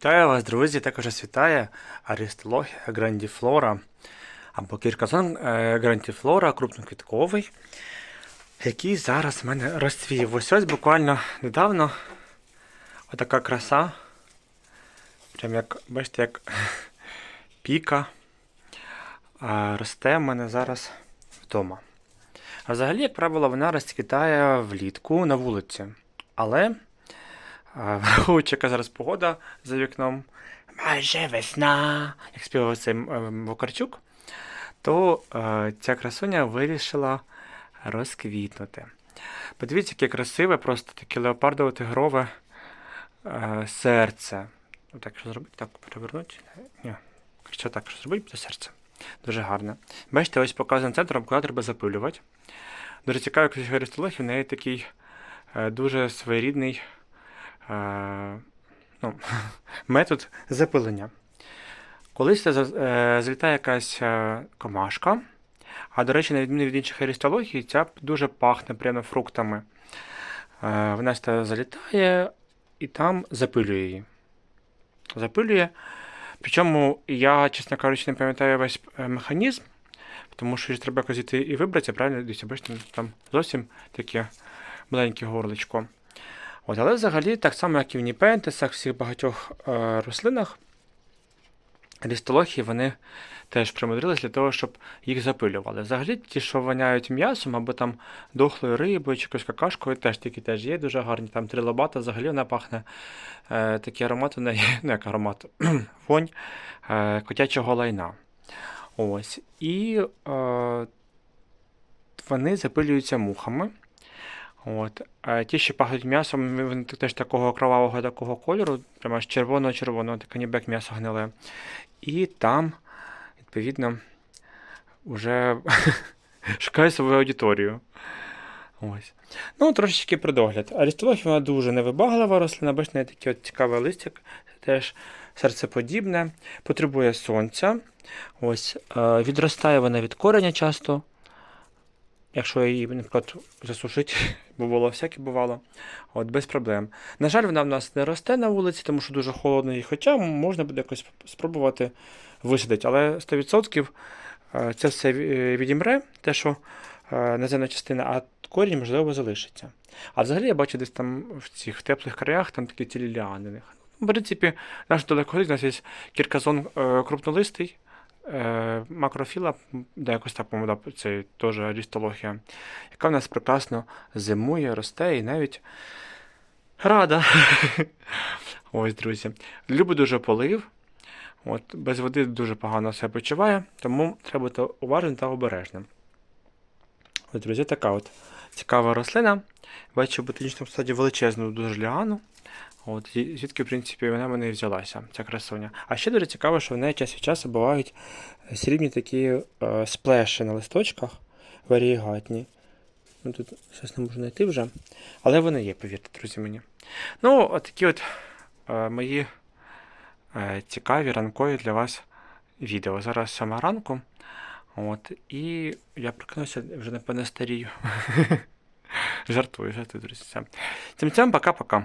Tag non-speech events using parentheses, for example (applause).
Вітаю вас, друзі! Також вас вітає Аристологія грандіфлора або кірказон е, грандіфлора крупноквітковий, який зараз в мене розцвів. Ось ось буквально недавно отака краса. Прям як, бачите, як (laughs) піка росте в мене зараз вдома. А взагалі, як правило, вона розцвітає влітку на вулиці. Але (laughs) Яка зараз погода за вікном, майже весна, як співав цей ем, Вокарчук, то е, ця красуня вирішила розквітнути. Подивіться, яке красиве, просто таке леопардово-тигрове е, серце. Так, що зробити? Так, перевернути? Ні. Що так, що зробити, буде серце. Дуже гарне. Бачите, ось показаний центром, куди треба запилювати. Дуже цікаво, як Аристології, в неї такий е, дуже своєрідний ну, (laughs) метод запилення. Колись е, злітає якась е, комашка, а до речі, на відміну від інших аристологій, ця дуже пахне прямо фруктами. Е, Вона залітає і там запилює її. Запилює. Причому я, чесно кажучи, не пам'ятаю весь е, механізм, тому що треба якось і вибратися, правильно? Дивіться, бачите, там зовсім таке маленьке горличко. От, але взагалі, так само, як і в ніпентесах, всіх багатьох е, рослинах, лістології вони теж примудрились для того, щоб їх запилювали. Взагалі, ті, що воняють м'ясом або там дохлою рибою чи якоюсь какашкою, теж такі теж є, дуже гарні. Там трилобата, взагалі вона пахне е, такий аромат, у неї, ну як аромат, (clears throat) вонь е, котячого лайна. Ось. І е, вони запилюються мухами. От. А ті, що пахнуть м'ясом, вони теж такого кровавого такого кольору, прямо аж червоно-червоного, таке ніби як м'ясо гниле. І там, відповідно, вже (laughs) шукаю свою аудиторію. Ось. Ну, трошечки про догляд. Вона дуже невибаглива рослина, бачите, неї такий от цікавий листик, теж серцеподібне, потребує сонця. Ось, е, відростає вона від кореня часто. Якщо її, наприклад, засушити, бо було всяке бувало, от без проблем. На жаль, вона в нас не росте на вулиці, тому що дуже холодно, і хоча можна буде якось спробувати висадити, але 100% е, це все е, відімре, те, що е, наземна частина, а корінь, можливо, залишиться. А взагалі я бачу десь там в цих теплих краях там такі цілі ліани. в принципі, наш далеко у нас є кірказон е, крупнолистий, макрофіла, м, да, якось так, по-моєму, це теж арістологія, яка в нас прекрасно зимує, росте і навіть рада. (laughs) Ось, друзі. Люблю дуже полив. От, без води дуже погано себе почуває, тому треба бути уважним та обережним. Ось, друзі, така от цікава рослина. Бачу в ботанічному саді величезну дуже ліану. От, звідки, в принципі, вона мене і взялася, ця красуня. А ще дуже цікаво, що в неї час від часу бувають срібні такі е, сплеші на листочках варієгатні. Ну, тут щось не можу знайти вже. Але вони є, повірте, друзі мені. Ну, от такі от е, мої е, цікаві ранкові для вас відео. Зараз сама ранку. От, і я прокинувся вже напевне старію. (laughs) Жартую, жартую, друзі. Цим пока-пока.